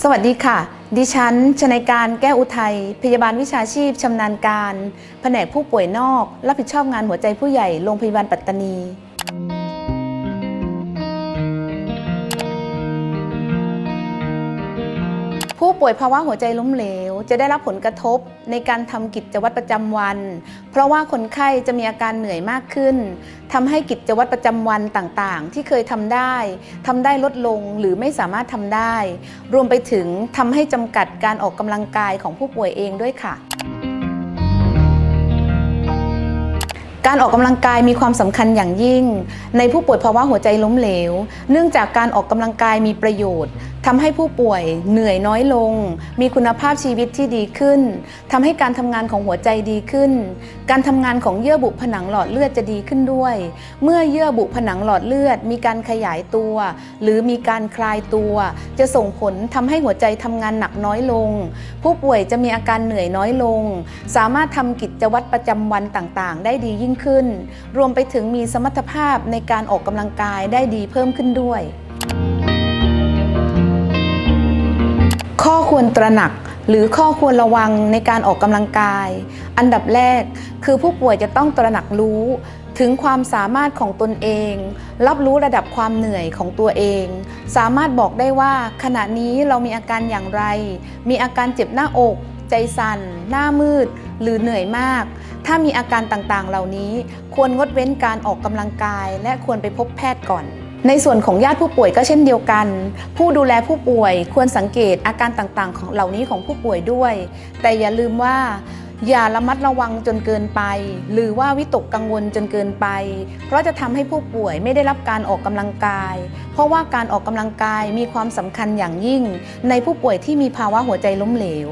สวัสดีค่ะ ดิฉัน ชนายการแก้วอุทัย พยาบาลวิชาชีพชำนาญการ แผนกผู้ป่วยนอก รับผิดชอบงานหัวใจผู้ใหญ่ โรงพยาบาลปัตตานี ผู้ป่วยภาวะหัวใจล้มเหลว จะได้รับผลกระทบในการทำกิจวัตรประจำวัน เพราะว่าคนไข้จะมีอาการเหนื่อยมากขึ้นทำให้กิจวัตรประจำวันต่างๆ ที่เคยทำได้ทำได้ลดลงหรือไม่สามารถทำได้ รวมไปถึงทำให้จำกัดการออกกำลังกายของผู้ป่วยเองด้วยค่ะการออกกำลังกายมีความสำคัญอย่างยิ่ง ในผู้ป่วยภาวะหัวใจล้มเหลว เนื่องจากการออกกำลังกายมีประโยชน์ ทำให้ผู้ป่วยเหนื่อยน้อยลง มีคุณภาพชีวิตที่ดีขึ้นทำให้การทำงานของหัวใจดีขึ้น การทำงานของเยื่อบุผนังหลอดเลือดจะดีขึ้นด้วย เมื่อเยื่อบุผนังหลอดเลือด มีการขยายตัว หรือมีการคลายตัว จะส่งผลทำให้หัวใจทำงานหนักน้อยลง ผู้ป่วยจะมีอาการเหนื่อยน้อยลง สามารถทำกิจวัตรประจำวันต่างๆ ได้ดียิ่งขึ้น รวมไปถึงมีสมรรถภาพในการออกกำลังกายได้ดีเพิ่มขึ้นด้วย ควรตระหนัก หรือข้อควรระวังในการออกกำลังกาย อันดับแรกคือผู้ป่วยจะต้องตระหนักรู้ถึงความสามารถของตนเอง รับรู้ระดับความเหนื่อยของตัวเอง สามารถบอกได้ว่าขณะนี้เรามีอาการอย่างไร มีอาการเจ็บหน้าอก ใจสั่น หน้ามืด หรือเหนื่อยมาก ถ้ามีอาการต่างๆ เหล่านี้ ควรงดเว้นการออกกำลังกาย และควรไปพบแพทย์ก่อน ในส่วนของญาติผู้ป่วยก็เช่นเดียวกัน ผู้ดูแลผู้ป่วยควรสังเกตอาการต่างๆ ของเหล่านี้ของผู้ป่วยด้วย แต่อย่าลืมว่าอย่าระมัดระวังจนเกินไป หรือว่าวิตกกังวลจนเกินไป เพราะจะทำให้ผู้ป่วยไม่ได้รับการออกกำลังกาย เพราะว่าการออกกำลังกายมีความสำคัญอย่างยิ่ง ในผู้ป่วยที่มีภาวะหัวใจล้มเหลว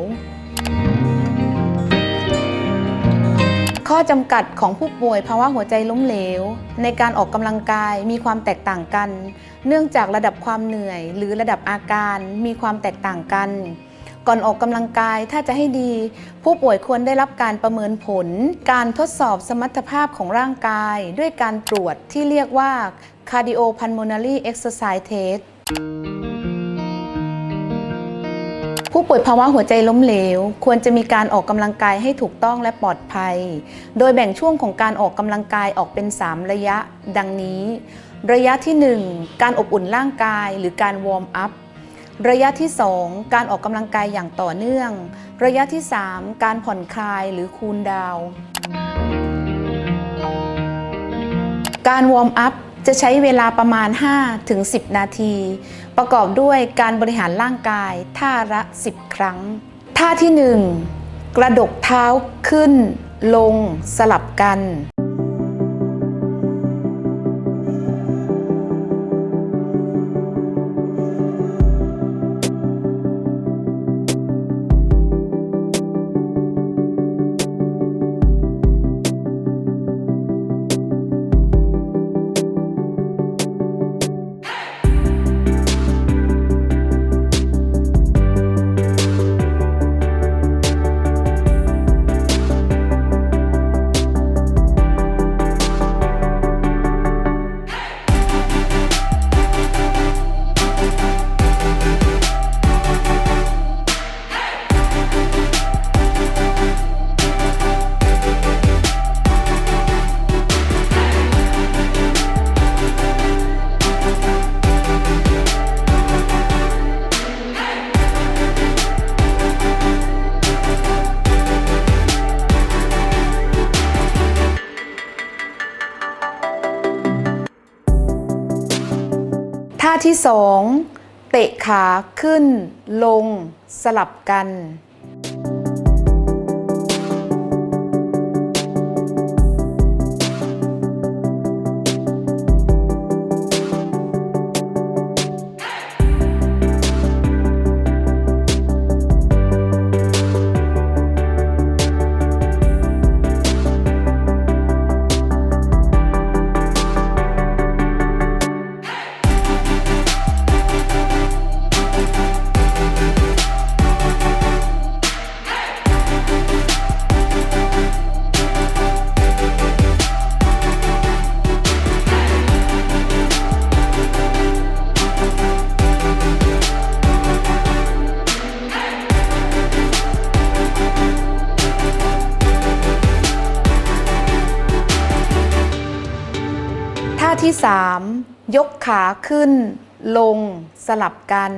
ข้อจำกัดของผู้ป่วยภาวะหัวใจล้มเหลว ในการออกกำลังกายมีความแตกต่างกัน เนื่องจากระดับความเหนื่อย หรือระดับอาการมีความแตกต่างกัน ก่อนออกกำลังกายถ้าจะให้ดี ผู้ป่วยควรได้รับการประเมินผล การทดสอบสมรรถภาพของร่างกาย ด้วยการตรวจที่เรียกว่า cardiopulmonary exercise test ผู้ป่วยภาวะหัวใจล้มเหลว ควรจะมีการออกกำลังกายให้ถูกต้องและปลอดภัย โดยแบ่งช่วงของการออกกำลังกายออกเป็น 3 ระยะ ดังนี้ ระยะที่ 1 การอบอุ่นร่างกายหรือการวอร์มอัพระยะที่ 2 การออกกำลังกายอย่างต่อเนื่อง ระยะที่ 3 การผ่อนคลายหรือคูลดาวน์การวอร์มอัพ จะใช้เวลาประมาณ 5-10 นาที ประกอบด้วยการบริหารร่างกายท่าละ 10 ครั้ง ท่าที่ 1 กระดกเท้าขึ้น ลงสลับกัน ท่าที่สองเตะขาขึ้นลงสลับกัน ที่ 3 ยกขาขึ้น ลงสลับกัน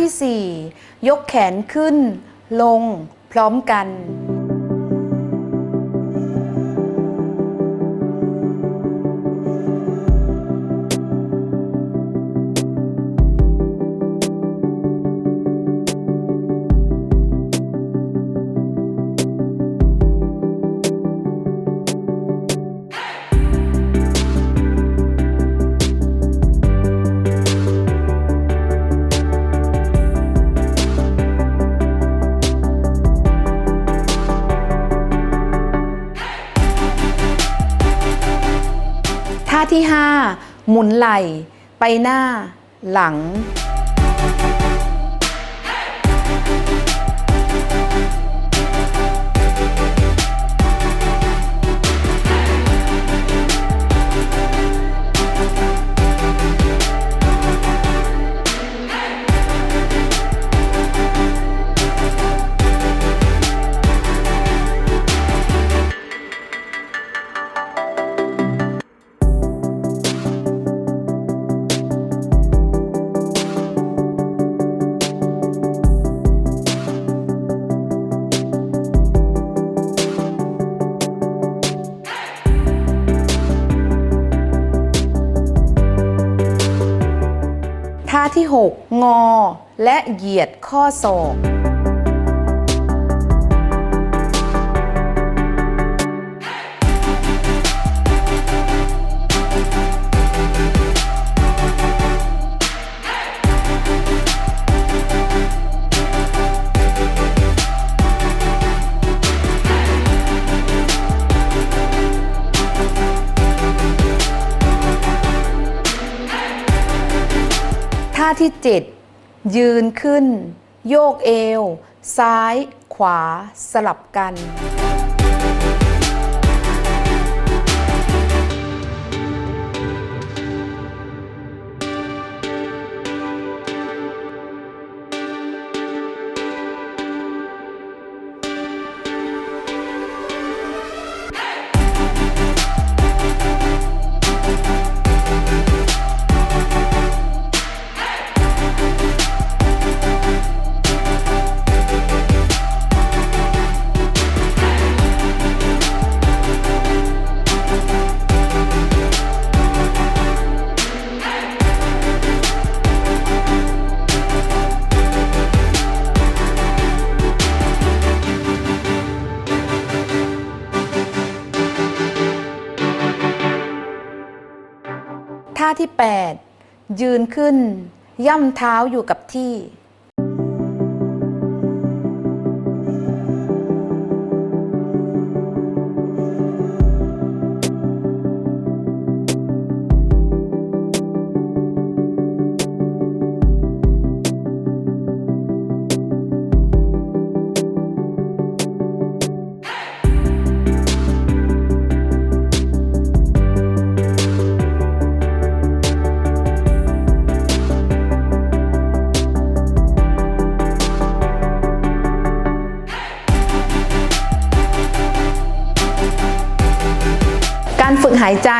ที่ 4 ยกแขนขึ้น ลง พร้อมกัน หมุนไหล่ ไปหน้า หลัง 6 งอ และเหยียดข้อศอก ท่าที่ 7 ยืนขึ้น โยกเอว ซ้าย ขวาสลับกันาที่ 8 ยืนขึ้น ย่ำเท้าอยู่กับที่ารฝึกหายใจ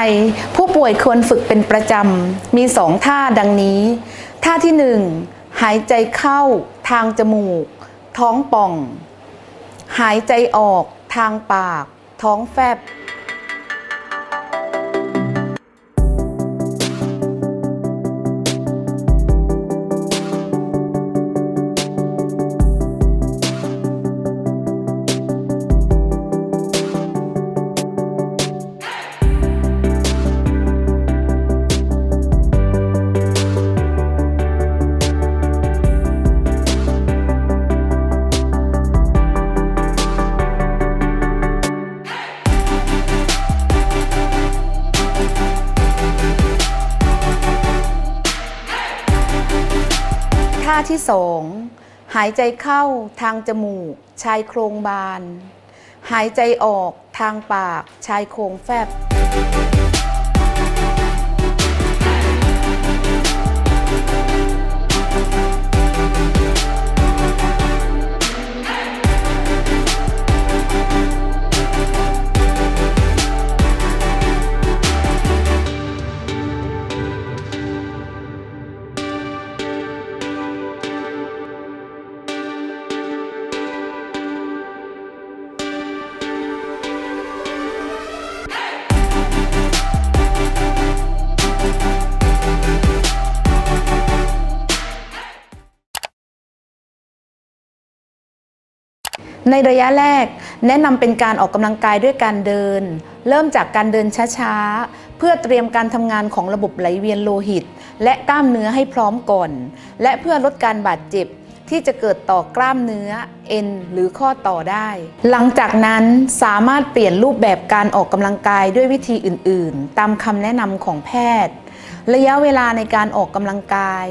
ผู้ป่วยควรฝึกเป็นประจำ มีสองท่าดังนี้ ท่าที่หนึ่งหายใจเข้าทางจมูก ท้องป่อง หายใจออกทางปาก ท้องแฟบ ที่สองหายใจเข้าทางจมูก ชายโครงบาน หายใจออกทางปาก ชายโครงแฟบ ในระยะแรกแนะนำเป็นการออกกำลังกายด้วยการเดิน เริ่มจากการเดินช้าๆ เพื่อเตรียมการทำงานของระบบไหลเวียนโลหิต และกล้ามเนื้อให้พร้อมก่อน และเพื่อลดการบาดเจ็บที่จะเกิดต่อกล้ามเนื้อ เอ็น หรือข้อต่อได้ หลังจากนั้นสามารถเปลี่ยนรูปแบบการออกกำลังกายด้วยวิธีอื่น ๆ ตามคำแนะนำของแพทย์ ระยะเวลาในการออกกำลังกาย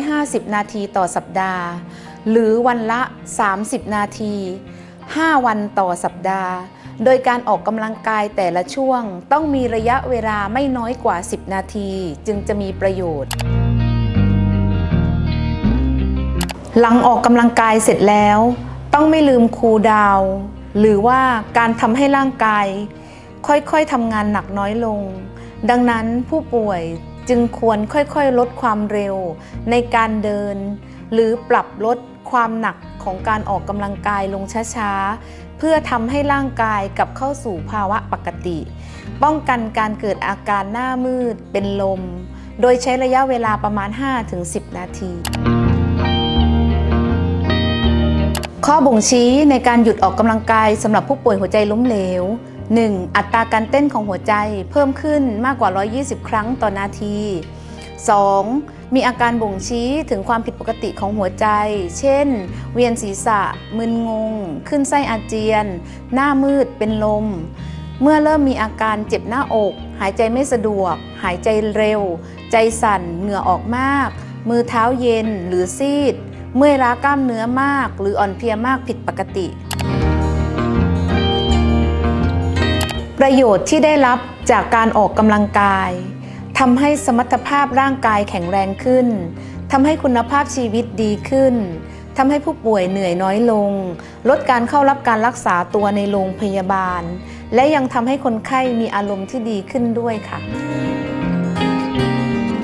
150 นาทีต่อสัปดาห์ หรือวันละ 30 นาที 5 วันต่อสัปดาห์ โดยการออกกำลังกายแต่ละช่วง ต้องมีระยะเวลาไม่น้อยกว่า 10 นาที จึงจะมีประโยชน์ หลังออกกำลังกายเสร็จแล้ว ต้องไม่ลืมคูลดาวหรือว่าการทำให้ร่างกาย ค่อยๆทำงานหนักน้อยลง ดังนั้นผู้ป่วย จึงควรค่อยๆ ลดความเร็วในการเดิน หรือปรับลดความหนักของการออกกำลังกายลงช้าๆ เพื่อทำให้ร่างกายกลับเข้าสู่ภาวะปกติ ป้องกันการเกิดอาการหน้ามืดเป็นลม โดยใช้ระยะเวลาประมาณ 5-10 นาทีข้อบ่งชี้ในการหยุดออกกำลังกายสำหรับผู้ป่วยหัวใจล้มเหลว 1. อัตราการเต้นของหัวใจเพิ่มขึ้นมากกว่า 120 ครั้งต่อนาที 2. มีอาการบ่งชี้ถึงความผิดปกติของหัวใจ เช่น เวียนศีรษะ มึนงง ขึ้นไส้อาเจียน หน้ามืด เป็นลม เมื่อเริ่มมีอาการเจ็บหน้าอก หายใจไม่สะดวก หายใจเร็ว ใจสั่น เหงื่อออกมาก มือเท้าเย็นหรือซีด เมื่อยล้ากล้ามเนื้อมาก หรืออ่อนเพลียมากผิดปกติ ประโยชน์ที่ได้รับจากการออกกำลังกายทำให้สมรรถภาพร่างกายแข็งแรงขึ้นทำให้คุณภาพชีวิตดีขึ้นทำให้ผู้ป่วยเหนื่อยน้อยลง ลดการเข้ารับการรักษาตัวในโรงพยาบาล และยังทำให้คนไข้มีอารมณ์ที่ดีขึ้นด้วยค่ะ